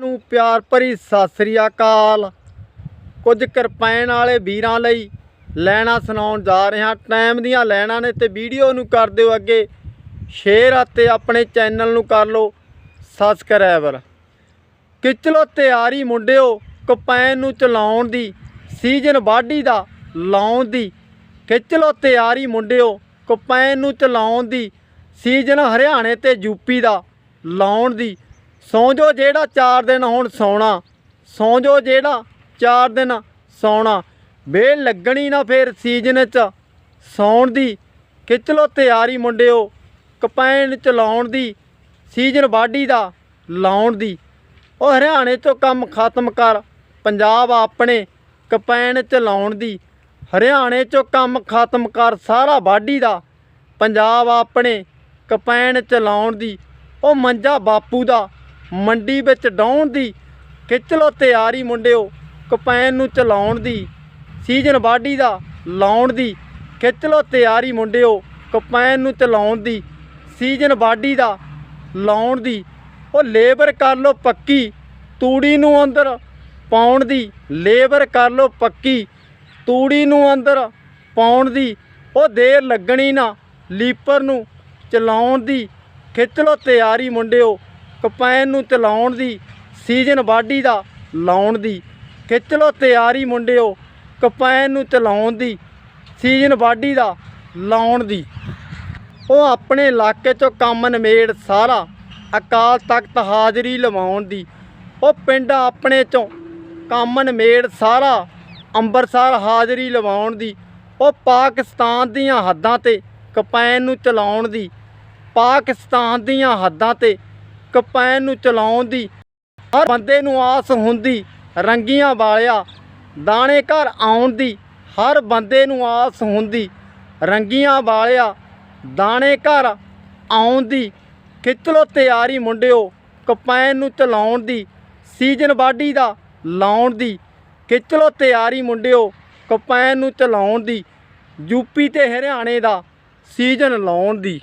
ਨੂੰ ਪਿਆਰ ਭਰੀ ਸਤਿ ਸ੍ਰੀ ਅਕਾਲ। ਕੁਝ ਕਿਰਪਾਨ ਵਾਲੇ ਵੀਰਾਂ ਲਈ ਲੈਣਾ ਸੁਣਾਉਣ ਜਾ ਰਿਹਾ। ਟਾਈਮ ਦੀਆਂ ਲੈਣਾ ਨੇ ਤੇ ਵੀਡੀਓ ਨੂੰ ਕਰ ਦਿਓ ਅੱਗੇ। ਸ਼ੇਅਰ ਅਤੇ ਆਪਣੇ ਚੈਨਲ ਨੂੰ ਕਰ ਲਓ ਸਬਸਕ੍ਰਾਈਬਰ। ਕਿਚਲੋ ਤਿਆਰੀ ਮੁੰਡਿਓ, ਕਪੈਨ ਨੂੰ ਚਲਾਉਣ ਦੀ, ਸੀਜ਼ਨ ਵਾਢੀ ਦਾ ਲਾਉਣ ਦੀ। ਖਿੱਚ ਤਿਆਰੀ ਮੁੰਡਿਓ, ਕਪੈਨ ਨੂੰ ਚਲਾਉਣ ਦੀ, ਸੀਜ਼ਨ ਹਰਿਆਣੇ ਤੇ ਯੂਪੀ ਦਾ ਲਾਉਣ ਦੀ। ਸੌਂ ਜੋ ਜਿਹੜਾ 4 ਦਿਨ ਹੁਣ ਸੌਣਾ, ਸੌਂ ਜੋ ਜਿਹੜਾ 4 ਦਿਨ ਸੌਣਾ। ਵੇਲ ਲੱਗਣੀ ਨਾ ਫੇਰ ਸੀਜ਼ਨ 'ਚ ਸੌਣ ਦੀ। ਖਿੱਚ ਲੋ ਤਿਆਰੀ ਮੁੰਡਿਓ ਕਪੈਣ ਚਲਾਉਣ ਦੀ, ਸੀਜ਼ਨ ਵਾਢੀ ਦਾ ਲਾਉਣ ਦੀ। ਉਹ ਹਰਿਆਣੇ ਤੋਂ ਕੰਮ ਖਤਮ ਕਰ, ਪੰਜਾਬ ਆਪਣੇ ਕਪੈਣ ਚਲਾਉਣ ਦੀ। ਹਰਿਆਣੇ ਚੋਂ ਕੰਮ ਖਤਮ ਕਰ, ਸਾਰਾ ਵਾਢੀ ਦਾ, ਪੰਜਾਬ ਆਪਣੇ ਕਪੈਣ ਚਲਾਉਣ ਦੀ। ਉਹ ਮੰਜਾ ਬਾਪੂ ਦਾ ਮੰਡੀ ਵਿੱਚ ਡਾਉਣ ਦੀ, ਖਿੱਚ ਲੋ ਤਿਆਰੀ ਮੁੰਡਿਓ, ਕਪੈਨ ਨੂੰ ਚਲਾਉਣ ਦੀ, ਸੀਜ਼ਨ ਵਾਢੀ ਦਾ ਲਾਉਣ ਦੀ, ਖਿੱਚ ਲੋ ਤਿਆਰੀ ਮੁੰਡਿਓ, ਕਪੈਨ ਨੂੰ ਚਲਾਉਣ ਦੀ, ਸੀਜ਼ਨ ਵਾਢੀ ਦਾ ਲਾਉਣ ਦੀ, ਉਹ ਲੇਬਰ ਕਰ ਲੋ ਪੱਕੀ, ਤੂੜੀ ਨੂੰ ਅੰਦਰ ਪਾਉਣ ਦੀ, ਲੇਬਰ ਕਰ ਲੋ ਪੱਕੀ, ਤੂੜੀ ਨੂੰ ਅੰਦਰ ਪਾਉਣ ਦੀ, ਉਹ ਦੇਰ ਲੱਗਣੀ ਨਾ, ਲੀਪਰ ਨੂੰ ਚਲਾਉਣ ਦੀ, ਖਿੱਚ ਲੋ ਤਿਆਰੀ ਮੁੰਡਿਓ ਕਪੈਨ ਨੂੰ ਚਲਾਉਣ ਦੀ, ਸੀਜ਼ਨ ਵਾਢੀ ਦਾ ਲਾਉਣ ਦੀ। ਖਿੱਚ ਲੋ ਤਿਆਰੀ ਮੁੰਡਿਓ, ਕਪੈਨ ਨੂੰ ਚਲਾਉਣ ਦੀ, ਸੀਜ਼ਨ ਵਾਢੀ ਦਾ ਲਾਉਣ ਦੀ। ਉਹ ਆਪਣੇ ਇਲਾਕੇ ਚੋਂ ਕੰਮ ਨਿਮੇੜ ਸਾਰਾ ਅਕਾਲ ਤਖਤ ਹਾਜ਼ਰੀ ਲਵਾਉਣ ਦੀ। ਉਹ ਪਿੰਡ ਆਪਣੇ ਚੋਂ ਕੰਮ ਨਿਮੇੜ ਸਾਰਾ ਅੰਮ੍ਰਿਤਸਰ ਹਾਜ਼ਰੀ ਲਵਾਉਣ ਦੀ। ਉਹ ਪਾਕਿਸਤਾਨ ਦੀਆਂ ਹੱਦਾਂ ਤੇ ਕਪੈਨ ਨੂੰ ਚਲਾਉਣ ਦੀ। ਪਾਕਿਸਤਾਨ ਦੀਆਂ ਹੱਦਾਂ ਤੇ ਕਪੈਨ ਨੂੰ ਚਲਾਉਣ ਦੀ। ਹਰ ਬੰਦੇ ਨੂੰ ਆਸ ਹੁੰਦੀ, ਰੰਗੀਆਂ ਵਾਲਿਆ, ਦਾਣੇ ਘਰ ਆਉਣ ਦੀ। ਹਰ ਬੰਦੇ ਨੂੰ ਆਸ ਹੁੰਦੀ, ਰੰਗੀਆਂ ਵਾਲਿਆ, ਦਾਣੇ ਘਰ ਆਉਣ ਦੀ। ਖਿੱਚ ਲੋ ਤਿਆਰੀ ਮੁੰਡਿਓ, ਕਪੈਨ ਨੂੰ ਚਲਾਉਣ ਦੀ। ਸੀਜ਼ਨ ਵਾਢੀ ਦਾ ਲਾਉਣ ਦੀ। ਖਿੱਚ ਲੋ ਤਿਆਰੀ ਮੁੰਡਿਓ, ਕਪੈਨ ਨੂੰ ਚਲਾਉਣ ਦੀ। ਯੂਪੀ ਤੇ ਹਰਿਆਣੇ ਦਾ ਸੀਜ਼ਨ ਲਾਉਣ ਦੀ।